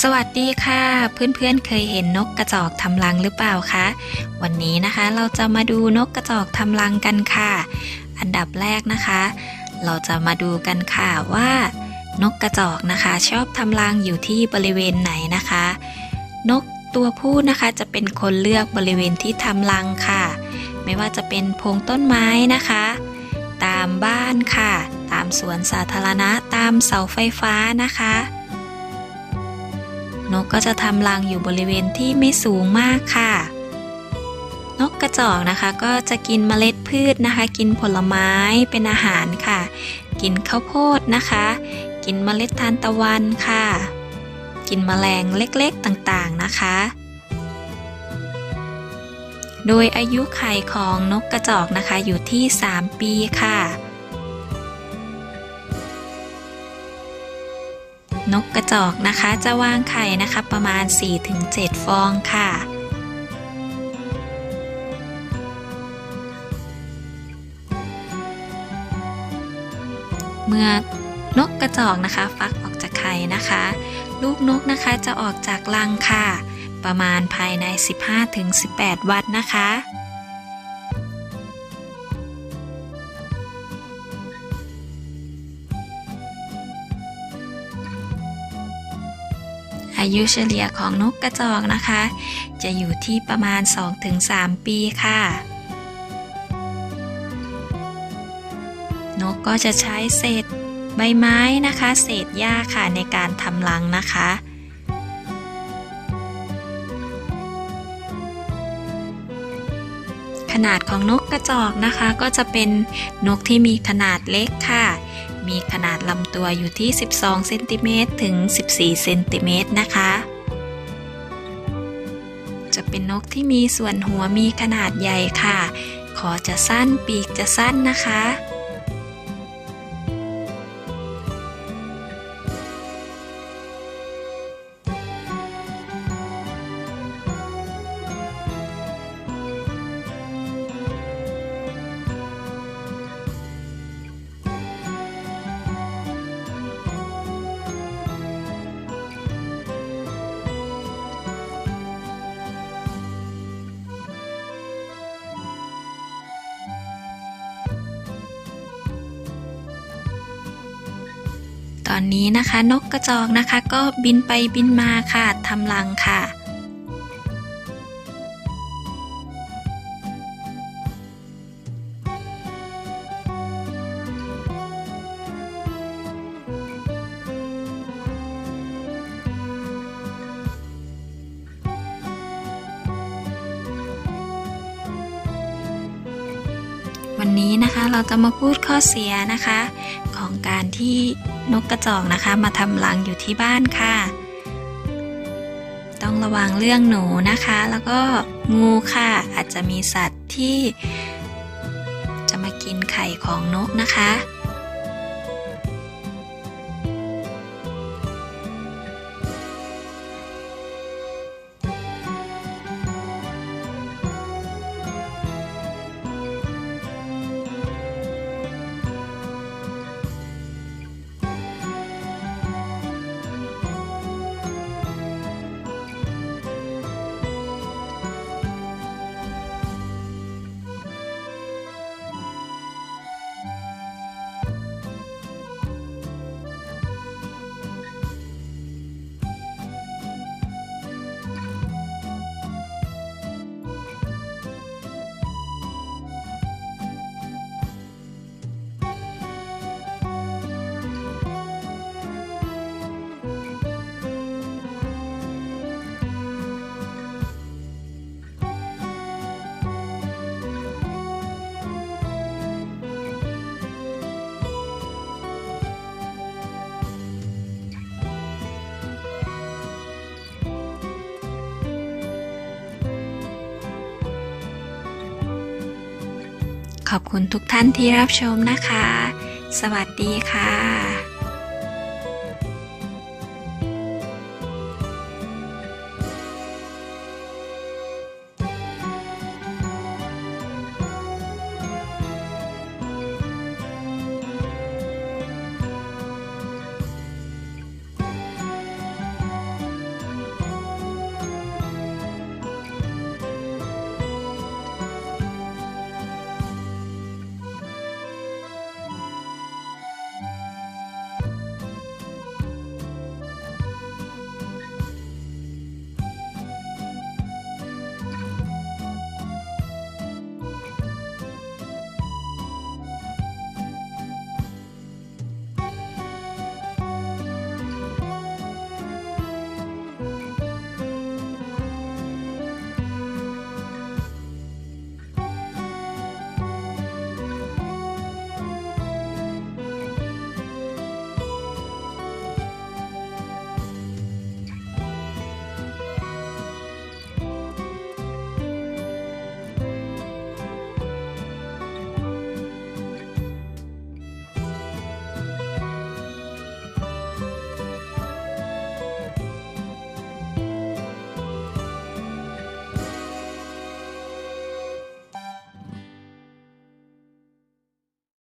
สวัสดีค่ะ เพื่อนๆเคยเห็นนกกระจอกทำรังหรือเปล่าคะ วันนี้นะคะเราจะมาดูนกกระจอกทำรังกันค่ะ อันดับแรกนะคะ เราจะมาดูกันค่ะว่านกกระจอกนะคะ ชอบทำรังอยู่ที่บริเวณไหนนะคะ นกตัวผู้นะคะจะเป็นคนเลือกบริเวณที่ทำรังค่ะ ไม่ว่าจะเป็นพงต้นไม้นะคะ ตามบ้านค่ะ ตามสวนสาธารณะตามเสาไฟฟ้านะคะ นกก็จะทำรังอยู่บริเวณที่ไม่สูงมากค่ะ นกกระจอกนะคะก็จะกินเมล็ดพืชนะคะ กินผลไม้เป็นอาหารค่ะ กินข้าวโพดนะคะ กินเมล็ดทานตะวันค่ะ กินแมลงเล็กๆต่างๆนะคะ โดยอายุไข่ของนกกระจอกนะคะอยู่ที่ 3 ปีค่ะ นกกระจอกนะคะ จะวางไข่นะคะประมาณ 4-7 ฟองค่ะ เมื่อนกกระจอกนะคะ ฟักออกจากไข่นะคะ ลูกนกนะคะจะออกจากรังค่ะ ประมาณภายใน 15-18 วันนะคะ อายุเฉลี่ยของนกกระจอกนะคะ จะอยู่ที่ประมาณ 2-3 ปีค่ะ นกก็จะใช้เศษใบไม้นะคะ เศษหญ้าค่ะในการทำรังนะคะขนาดของนกกระจอกนะคะก็จะเป็นนกที่มีขนาดเล็กค่ะ มีขนาดลำตัวอยู่ที่ 12 เซนติเมตรถึง 14 เซนติเมตรนะคะ จะเป็นนกที่มีส่วนหัวมีขนาดใหญ่ค่ะขอจะสั้นปีกจะสั้นนะคะ อนนี้นะคะ นกกระจอกนะคะ ก็บินไปบินมาค่ะทำรังค่ะวันนี้นะคะเราจะมาพูดข้อเสียนะคะ ของการที่นกกระจอกนะคะ มาทำรังอยู่ที่บ้านค่ะ ต้องระวังเรื่องหนูนะคะ แล้วก็งูค่ะ อาจจะมีสัตว์ที่ จะมากินไข่ของนกนะคะ ขอบคุณทุกท่านที่รับชมนะคะ สวัสดีค่ะ